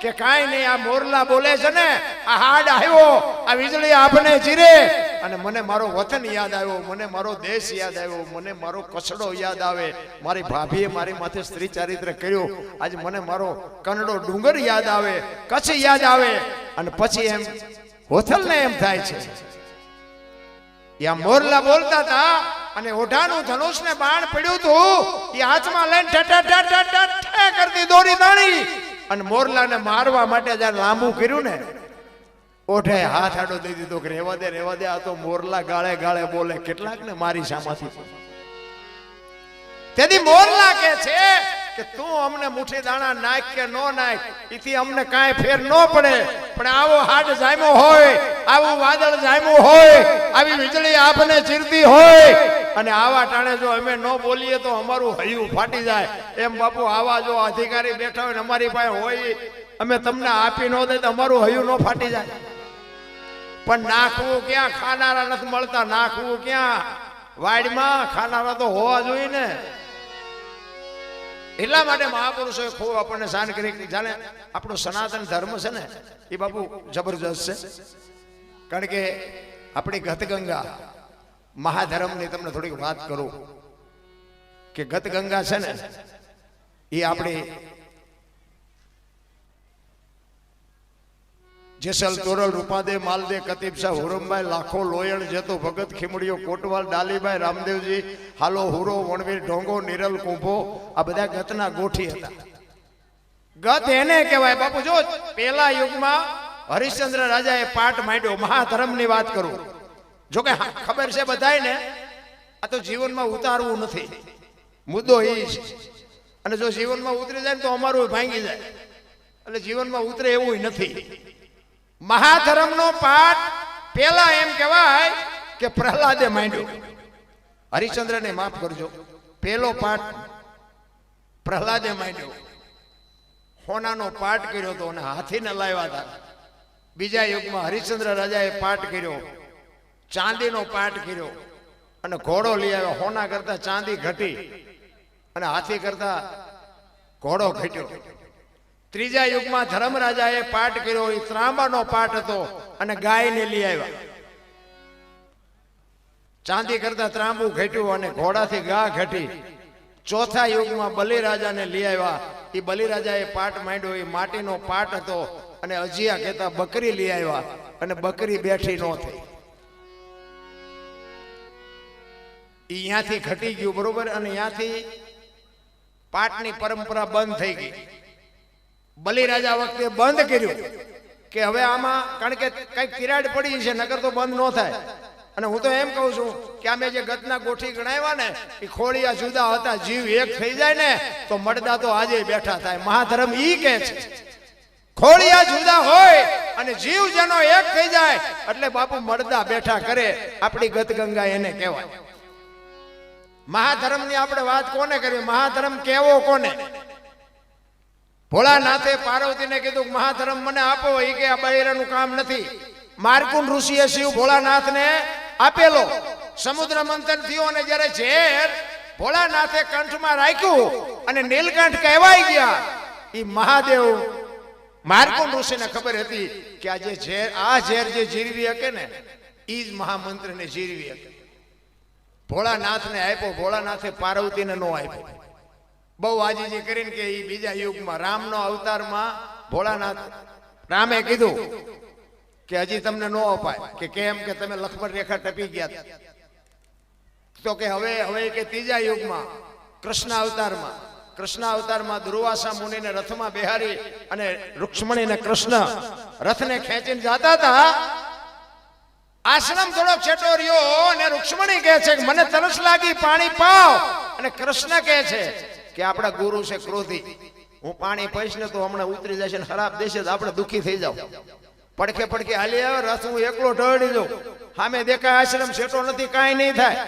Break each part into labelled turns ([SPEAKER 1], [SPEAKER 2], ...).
[SPEAKER 1] કે કાંઈ નહીં આ મોરલા બોલે છે ને આ હાડ આવ્યો આ વીજળી આપને જીરે અને મને મારો વતન યાદ આવ્યો મને મારો દેશ યાદ આવ્યો મને મારો કસડો યાદ આવે મારી ભાભીએ મારી માથે સ્ત્રી ચારિત્ર કર્યું આજે મને મારો કનડો ડુંગર યાદ આવે કચ્છ યાદ આવે અને પછી એમ હોથલને એમ થાય છે યા મોરલા બોલતા હતા અને ઓઢાનું ધનુષ ને બાણ પડ્યું હતું એ હાથમાં લઈને ઠે ઠે ઠે ઠે ઠે કરતી દોરી દાણી અને મોરલાને મારવા માટે જ્યારે લાંબુ કર્યું ને. ઓઢે હાથ આડો દઈ દીધો કે રેવા દે રેવા દે. આ તો મોરલા ગાળે ગાળે બોલે, કેટલાક ને મારી સામાથી. તેથી મોરલા કે છે કે, તું અમને મુઠ્ઠી દાણા નાખ કે નો નાખ? એથી અમને કાંઈ ફેર ન પડે. પણ આવો હાડ જામ્યો હોય, આવું વાદળ જામ્યું હોય, આવી વીજળી આપને ચીરતી હોય અને આવા ટાણે જો અમે ન બોલીએ તો અમારું હૈયું ફાટી જાય. એમ બાપુ, આવા જો અધિકારી બેઠા હોય અમારી પાસે હોય, અમે તમને આપી ન દે તો અમારું હૈયું ન ફાટી જાય. પણ નાખવું ક્યાં? ખાનારા નથી મળતા, નાખવું ક્યાં? વાડમાં ખાનારા તો હોવા જોઈએ ને. એટલા માટે મહાપુરુષોએ ખૂબ આપણને શાન કરી જાણે આપણો સનાતન ધર્મ છે ને, એ બાપુ જબરજસ્ત છે. કારણ કે આપણી ગતગંગા મહાધર્મની તમને થોડીક વાત કરું કે ગત ગંગા છે ને, એ આપણી જેસલ તોરલ રૂપાદે માલદે કતીબ શાહ, હુરમભાઈ, લાખો, લોયણ, જેતો, ભગત, ખીમડીઓ, કોટવાલ ડાલીભાઈ રામદેવજી, હાલો, હુરો, વણવીર, ઢોંગો, નિરલ, કુંભો, આ બધા ગતના ગોઠી હતા. ગત એને કહેવાય, બાપુ, જો પેલા યુગમાં હરિશ્ચંદ્ર રાજાએ પાઠ માંડ્યો, મહાધર્મની વાત કરું. જો કે હા, ખબર છે બધાયને આ તો જીવનમાં ઉતારવું નથી. મુદ્દો એ છે અને જો જીવનમાં ઉતરી જાય ને તો અમારું ભાંગી જાય. એટલે જીવનમાં ઉતરે એવું નથી. મહાધર્મનો પાઠ પેલા એમ કહેવાય કે પ્રહલાદે માંડ્યો. હરિશ્ચંદ્રને માફ કરજો. પેલો પાઠ પ્રહલાદે માંડ્યો. હોનાનો પાઠ કર્યો હતો અને હાથીને લાવ્યા હતા. બીજા યુગમાં હરિશ્ચંદ્ર રાજાએ પાઠ કર્યો. ચાંદીનો પાઠ કર્યો. અને ઘોડો લઈ આવ્યો. હોના કરતા ચાંદી ઘટી. અને હાથી કરતા ઘોડો ઘટ્યો. ત્રીજા યુગમાં ધર્મરાજાએ પાઠ કર્યો. એ ત્રાંબાનો પાઠ હતો અને ગાયને લઈ આવ્યા. ચાંદી કરતા ત્રાંબુ ઘટ્યું અને ઘોડાથી ગા ઘટી. ચોથા યુગમાં બલિરાજાને લઈ આવ્યા. એ બલિરાજાએ પાઠ માંડ્યો. એ માટીનો પાઠ હતો અને અજિયા કહેતા બકરી લઈ આવ્યા. અને બકરી બેઠી ન થઈ. ઈ અહીંયાથી ઘટી ગયું, બરોબર? અને અહીંયાથી પાટની પરંપરા બંધ થઈ ગઈ. બલિરાજા વખતે બંધ કર્યું કે હવે આમાં, કારણ કે કંઈક તિરાડ પડી છે નગર તો બંધ ન થાય. અને હું તો એમ કહું છું કે અમે જે ગતના ગોઠી ગણાવ્યા ને, એ ખોળિયા જુદા હતા, જીવ એક થઈ જાય ને, તો મડદા તો આજે બેઠા થાય. મહાધર્મ ઈ કે છે. ખોળિયા જુદા હોય અને જીવ જનો એક થઈ જાય, એટલે બાપુ મડદા બેઠા કરે. આપણી ગતગંગા એને કહેવાય. મહાધર્મની આપણે વાત કોને કરી મહાધર્મ કેવો કોને? ભોળાનાથે પાર્વતીને કીધું કે મહાધર્મ મને આપો. એ કે આ બૈરાનું કામ નથી. માર્કુન ઋષિએ શિવ ભોળાનાથને આપેલો. સમુદ્ર મંથન થયું અને જ્યારે ઝેર ભોળાનાથે કંઠમાં રાખ્યું અને નીલકંઠ કહેવાય ગયા એ મહાદેવ માર્કુન ઋષિને ખબર હતી કે આ જે ઝેર આ ઝેર જે જીરવી શકે ને એ જ મહામંત્રને જીરવી શકે ભોળાનાથને આપ્યો. ભોળાનાથે પાર્વતીને નો આપ્યો. બહુ આજીજી કરીને કે એ બીજા યુગમાં રામનો અવતારમાં ભોળાનાથ રામે કીધું કે હજી તમને નો અપાય. કે કેમ કે તમે લક્ષ્મણ રેખા ટપી ગયા. તો કે હવે હવે કે ત્રીજા યુગમાં કૃષ્ણ અવતારમાં કૃષ્ણ અવતારમાં દુર્વાસા મુનિને રથમાં બેહારી અને રૂક્ષ્મણીને કૃષ્ણ રથને ખેંચીને જતા હતા. આશ્રમ થોડો છેટો રહ્યો અને રૂક્ષ્મણી કહે છે કે મને તરસ લાગી, પાણી પાવ. અને કૃષ્ણ કહે છે કે આપણા ગુરુ છે ક્રોધી. હું પાણી પીશ ને તો હમણાં ઉતરી જશે ખરાબ દેશે તો આપણે દુઃખી થઈ જાવ પડખે પડખે હાલી આવે રથ હું એકલો ઢળી જાઉં સામે દેખાય આશ્રમ છેટો નથી, કાંઈ નહીં થાય.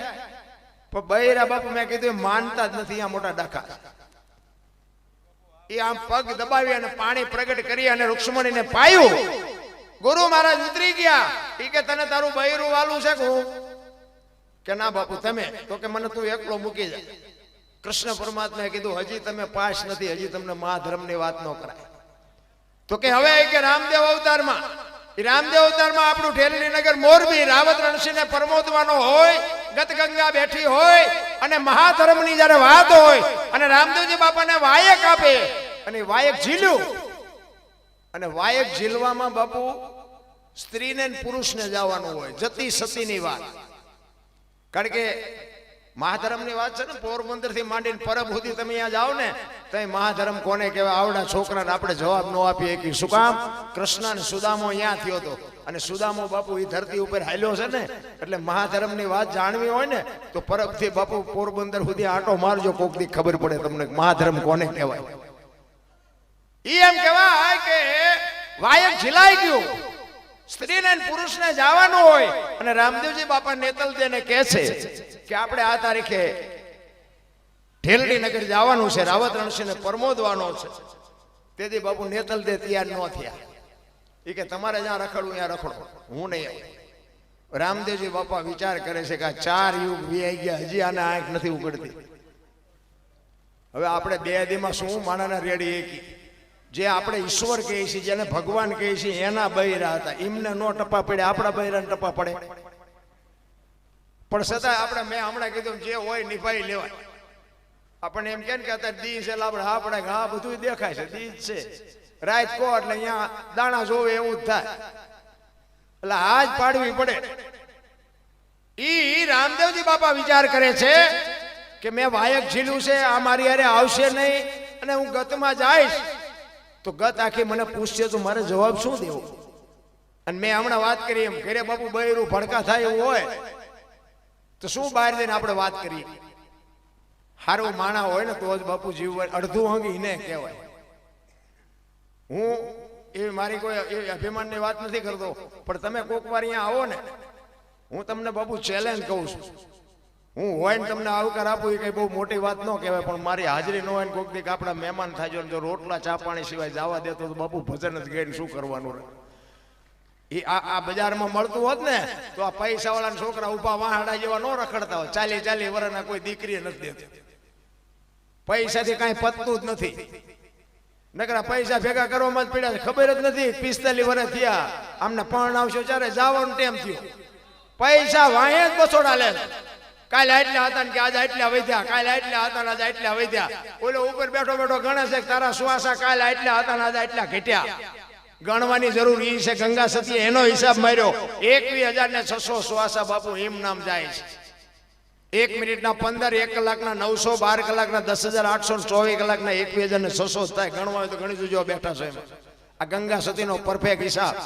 [SPEAKER 1] પણ બૈરા બાપુ મેં કીધું માનતા જ નથી આ મોટા ડાખા એ આમ પગ દબાવી અને પાણી પ્રગટ કરી અને રૂક્ષ્મણીને પાયું. ગુરુ મહારાજ ઉતરી ગયા. ઈ કે તને તારું બૈરું વાલું છે કે ના બાપુ, તમે? તો કે મને તું એકલો મૂકી જા કૃષ્ણ પરમાત્માએ કીધું, હજી તમે પાસ નથી, હજી તમને મહાધર્મની વાત ન કરાય. તો કે હવે કે રામદેવ અવતારમાં રામદેવ અવતારમાં આપણું ઠેરડી નગર મોરબી રાવત રણસિંહને પરમોદવાનો હોય ગત ગંગા બેઠી હોય, અને મહાધર્મની જ્યારે વાત હોય, અને રામદેવજી બાપાને વાયક આપે, અને વાયક ઝીલ્યું અને વાયક જીલવામાં બાપુ સ્ત્રીને પુરુષને જવાનું હોય, જતી સતીની વાત. કારણ કે મહાધર્મની વાત છે ને પોરબંદરથી માંડીને પરબ સુધી તમે અહીંયા જાઓ ને તો મહાધર્મ કોને કહેવાય? આવડા છોકરાને આપણે જવાબ ન આપીએ કે શું કામ? કૃષ્ણ અને સુદામો અહીંયા થયો હતો. અને સુદામો બાપુ એ ધરતી ઉપર હાલ્યો છે ને, એટલે મહાધર્મની વાત જાણવી હોય ને, તો પરબથી બાપુ પોરબંદર સુધી આંટો મારજો કોક દી ખબર પડે તમને મહાધર્મ કોને કહેવાય. ઈ એમ કહેવાય કે વાયક ઝીલાઈ ગયું. સ્ત્રીને પુરુષને જવાનું હોય અને રામદેવજી બાપા નેતલ દેને કહે છે કે આપણે આ તારીખે ઢેલડી નગર જવાનું છે રાવત રણસિંહને પરમોદવાનો છે. તેથી બાપુ નેતલ દે તૈયાર ન થયા. એ કે તમારે જ્યાં રખડવું ત્યાં રખડો. હું નહીં આવું. રામદેવજી બાપા વિચાર કરે છે કે આ ચાર યુગ વી ગયા, હજી આને આંખ નથી ઉગડતી. હવે આપણે બે દીમાં શું માણાના રેડી એકી? જે આપણે ઈશ્વર કહીએ છીએ જેને ભગવાન કહીએ છીએ એના બૈરા હતા. એમને નો ટપા પડે, આપણા બૈરાને ટપા પડે. પણ છતાં આપણે મેં હમણાં કીધું જે હોય નિભાઈ લેવાય. આપણને એમ કે કે અત્યારે દી છે આપણે હા પડે હા બધું દેખાય છે, દી છે. રાત કો એટલે અહીંયા દાણા જોવે એવું જ થાય. એટલે હાજ પાડવી પડે. ઈ રામદેવજી બાપા વિચાર કરે છે કે મેં વાયક ઝીલું છે, આ મારી હારે આવશે નહીં, અને હું ગતમાં જઈશ તો ગત આખી મને પૂછશે તો મારે જવાબ શું દેવો? અને મેં હમણાં વાત કરી એમ, ઘરે બાપુ બૈરું ભડકા થાય એવું હોય, તો શું બહાર જઈને આપણે વાત કરીએ? સારું માણા હોય ને તો જ બાપુ જીવવા અડધું અંગી ને કહેવાય. હું એ મારી કોઈ એ અભિમાનની વાત નથી કરતો, પણ તમે કોક વાર અહીંયા આવો ને, હું તમને બાપુ ચેલેન્જ કહું છું. હું હોય ને તમને આવકાર આપું એ કઈ બહુ મોટી વાત ન કહેવાય, પણ મારી હાજરી ન હોય ને કોક દીક આપણા મહેમાન થાય જો રોટલા, ચા, પાણી સિવાય જવા દેતો તો બાપુ ભજન જ ગઈ શું કરવાનું રહે? એ આ આ બજારમાં મળતું હોત ને, તો આ પૈસા વાળા છોકરા ઊભા વાહડા જેવા ન રખડતા હોય. ચાલી ચાલી વરના કોઈ દીકરી નથી દેતી. પૈસાથી કાંઈ પતતું જ નથી. નકરા પૈસા ભેગા કરવામાં જ પડ્યા ખબર જ નથી, પિસ્તાલીસ વર્ષ થયા. આમને પણ આવશે ચારે જવાનું ટેમ થયો. પૈસા વાહે જ બસોડા લે. કાલે આટલા હતા ને કે આજે આટલા વધ્યા, કાલે આટલા હતા ને આજે આટલા વધ્યા. ઓલો ઉપર બેઠો બેઠો ગણે છે તારા સુવાસા કાલે આટલા હતા ને આજે આટલા ઘટ્યા. ગણવાની જરૂર ઈ છે, ગંગા સતી એનો હિસાબ માર્યો. એકવીસ હજાર ને છસો સુવાસા બાપુ એમ નામ જાય છે. એક મિનિટના પંદર, એક કલાકના નવસો, બાર કલાકના દસ હજાર, આઠસો ચોવીસ કલાકના એકવીસ હજાર ને છસો થાય. ગણવા હોય તો ગણી જોજો બેઠા છે એમાં. આ ગંગા સતીનો પરફેક્ટ હિસાબ.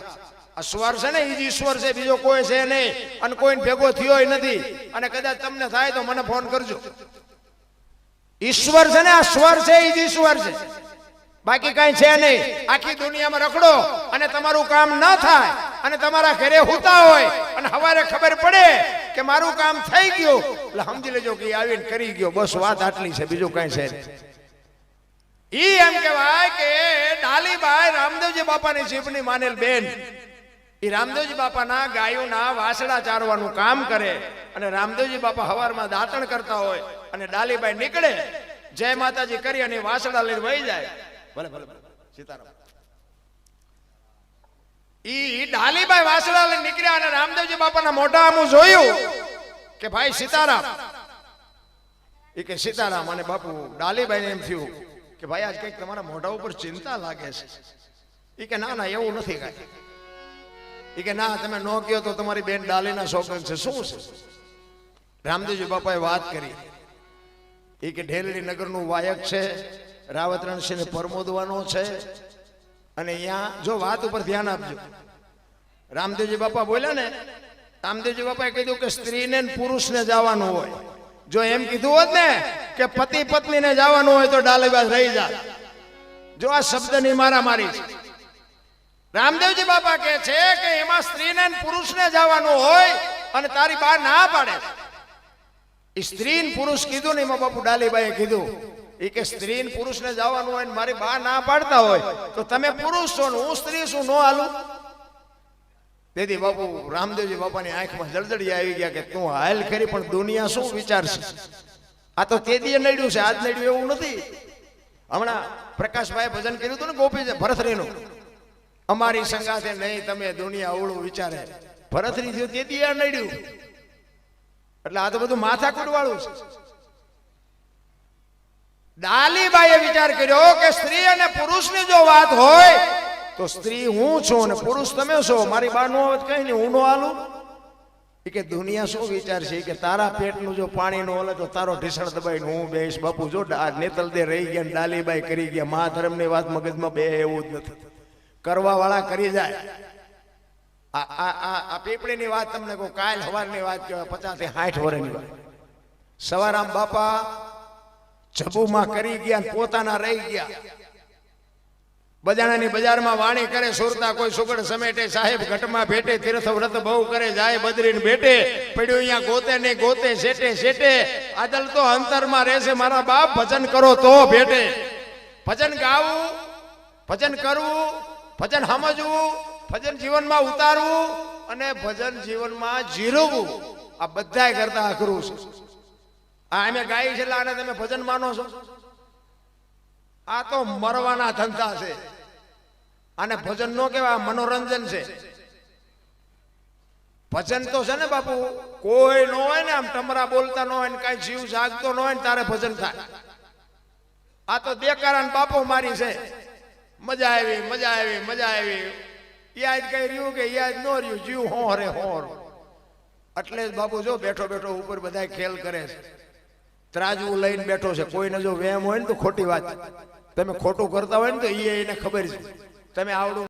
[SPEAKER 1] સ્વર છે ને એ જ ઈશ્વર છે, બીજો કોઈ છે નહીં. અને કોઈ ભેગો થયો નથી. અને કદાચ તમને થાય તો મને ફોન કરજો. ઈશ્વર છે ને, આ સ્વર છે એ જ ઈશ્વર છે. બાકી કઈ છે નહીં. આખી દુનિયામાં રખડો અને તમારું કામ ન થાય અને તમારા ઘરે હોતા હોય અને હવારે ખબર પડે કે મારું કામ થઈ ગયું. એટલે સમજી લેજો કે આવીને કરી ગયો. બસ વાત આટલી છે, બીજું કઈ છે. ઈ એમ કહેવાય કે ડાલીબાઈ રામદેવજી બાપાની જીભની માનેલ બેન ઈ રામદેવજી બાપાના ગાયોના વાસડા ચારવાનું કામ કરે અને રામદેવજી બાપા હવારમાં દાંતણ કરતા હોય અને ડાલીબાઈ નીકળે, જય માતાજી કરી અને વાસડા લઈને વહી જાય. ભલે ભલે સીતારામ. ઈ ડાલીબાઈ વાસડા લઈને નીકળ્યા અને રામદેવજી બાપાના મોઢા આમું જોયું કે ભાઈ સીતારામ. એ કે સીતારામ અને બાપુ, ડાલીબાઈને એમ થયું કે ભાઈ આજ કંઈક તમારા મોઢા ઉપર ચિંતા લાગે છે. એ કે ના ના, એવું નથી કાંઈ. એ કે ના, તમે ન કહો તો તમારી બેન ડાલીના શોખન છે. શું છે? રામદેવજી બાપાએ વાત કરી. એ કે ઢેલડી નગરનું વાયક છે રાવત રણસિંહને પરમોદવાનો છે. અને અહીંયા જો વાત ઉપર ધ્યાન આપજો. રામદેવજી બાપા બોલ્યા ને, રામદેવજી બાપાએ કીધું કે સ્ત્રીને પુરુષને જવાનું હોય. જો એમ કીધું હોત ને કે પતિ પત્નીને જવાનું હોય તો ડાલેબાજ રહી જાય જો આ શબ્દની મારામારી છે. રામદેવજી બાપા કહે છે કે એમાં સ્ત્રીને પુરુષને જવાનું હોય અને તારી બા ના પાડે. એ સ્ત્રી પુરુષ કીધું ને એમાં બાપુ ડાલીબાઈએ કીધું. એ કે સ્ત્રી પુરુષને જવાનું હોય ને મારી બા ના પાડતા હોય, તો તમે પુરુષ છો ને હું સ્ત્રી છું, નો હાલું. તેથી બાપુ રામદેવજી બાપાની આંખમાં જળજડી આવી ગયા કે તું હાલ ખરી, પણ દુનિયા શું વિચારશે? આ તો તે દીએ નડ્યું છે, આજ નડ્યું એવું નથી. હમણાં પ્રકાશભાઈ ભજન કર્યું હતું ને ગોપી ભરથરીનું અમારી સંગાથે નહીં તમે દુનિયા ઓળું વિચારે. ભરતરી થયું તેથી આ નડ્યું. એટલે આ તો બધું માથાકૂટ વાળું છે. ડાલીબાઈએ વિચાર કર્યો કે સ્ત્રી અને પુરુષની જો વાત હોય, તો સ્ત્રી હું છું અને પુરુષ તમે છો. મારી બા નો આવે કઈ નહીં, હું નો આલું કે દુનિયા શું વિચારશે છે? કે તારા પેટનું જો પાણી નો હલે તો તારો ઢીસણ દબાઈને હું બેસ બાપુ જો નેતલ દે રહી ગયા ડાલીબાઈ કરી ગયા. મહાધર્મની વાત મગજમાં બે એવું જ નથી કરવા વાળા કરી જાય. આ આ આ પીપળીની વાત તમને કહું, કાલ હવારની વાત કહેવાય પચાસથી સાઠ વર્ષની વાત. સવારામ બાપા જબુમાં કરી ગયા પોતાના રહી ગયા. બજાણાની બજારમાં વાણી કરે, સુરતા કોઈ સુગડ સમેટે, સાહેબ ઘટમાં ભેટે તીર્થ વ્રત બહુ કરે, જાય બદરીને ભેટે. પડ્યું અહીંયા ગોતે ને ગોતે, શેટે શેટે. આદલ તો અંતરમાં રહેશે મારા બાપ ભજન કરો તો ભેટે. ભજન ગાવું, ભજન કરવું ભજન સમજવું, ભજન જીવનમાં ઉતારવું અને ભજન જીવનમાં જીરવવું. આ બધા કરતા અઘરું છે. આ અમે ગાઈ છે આને તમે ભજન માનો છો. આ તો મરવાના ધંધા છે. આને ભજન નો કહેવાય મનોરંજન છે. ભજન તો છે ને બાપુ, કોઈ નો હોય ને આમ ટમરા બોલતા નો હોય ને કઈ જીવ જાગતો ન હોય ને તારે ભજન થાય. આ તો દેકારા બાપો મારી છે. મજા આવી મજા આવી મજા આવી. યાદ કઈ રહ્યું કે યાદ ન રહ્યું? જીવ હોં રે હોર. એટલે જ બાપુ જો બેઠો બેઠો ઉપર બધા ખેલ કરે છે. ત્રાજવું લઈને બેઠો છે. કોઈને જો વેમ હોય ને તો ખોટી વાત. તમે ખોટું કરતા હોય ને તો એ એને ખબર છે. તમે આવડું